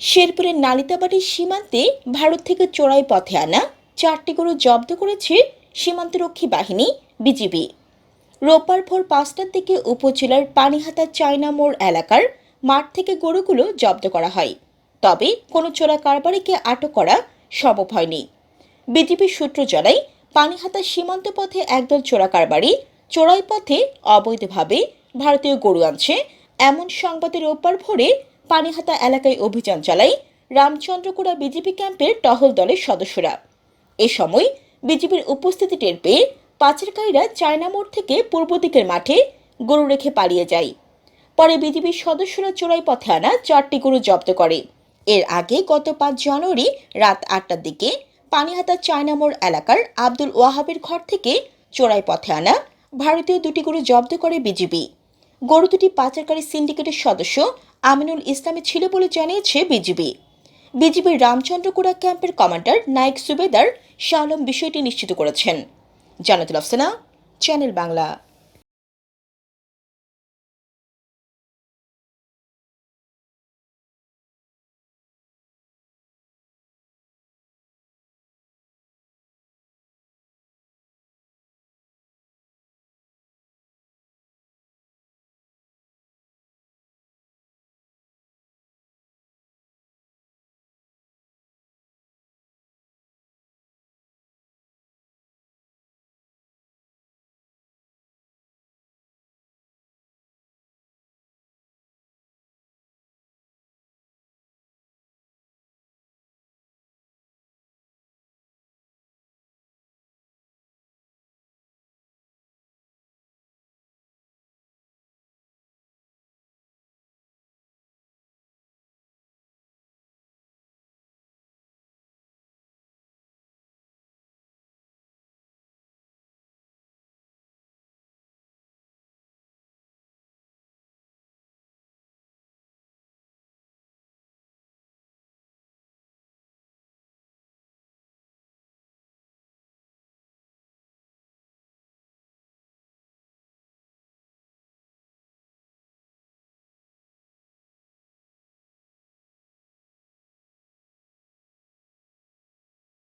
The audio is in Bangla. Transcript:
শেরপুরের নালিতাবাড়ির সীমান্তে ভারত থেকে চোরাই পথে আনা চারটি গরু জব্দ করেছে সীমান্তরক্ষী বাহিনী, বিজিবি। রোববার ভোর পাঁচটার দিকে উপজেলার পানিহাতা চায়না মোড় এলাকার মাঠ থেকে গরুগুলো জব্দ করা হয়। তবে কোনো চোরা কারবারিকে আটক করা সম্ভব হয়নি। বিজিবির সূত্র জানায়, পানিহাতা সীমান্ত পথে একদল চোরা কারবারি চোরাই পথে অবৈধভাবে ভারতীয় গরু আনছে। এমন সংবাদের রোববার ভোরে পানিহাতা এলাকায় অভিযান চালায় রামচন্দ্রকুড়া বিজেপি ক্যাম্পের টহল দলের সদস্যরা। এ সময় বিজেপির উপস্থিতি টের পেয়ে পাচারকারীরা চায়না মোড় থেকে পূর্ব দিকের মাঠে গরু রেখে পালিয়ে যায়। পরে বিজেপির সদস্যরা চোরাই পথে আনা চারটি গরু জব্দ করে। এর আগে গত পাঁচ জানুয়ারি রাত আটটার দিকে পানিহাতা চায়না মোড় এলাকার আব্দুল ওয়াহাবের ঘর থেকে চোরাই পথে আনা ভারতীয় দুটি গরু জব্দ করে বিজিবি গরু দুটি পাচারকারী সিন্ডিকেটের সদস্য আমিনুল ইসলামী ছিল বলে জানিয়েছে বিজিবি। বিজিবির রামচন্দ্রকুড়া ক্যাম্পের কমান্ডার নায়ক সুবেদার শাহ বিষয়টি নিশ্চিত করেছেন। জানাতুল আফসানা, চ্যানেল বাংলা।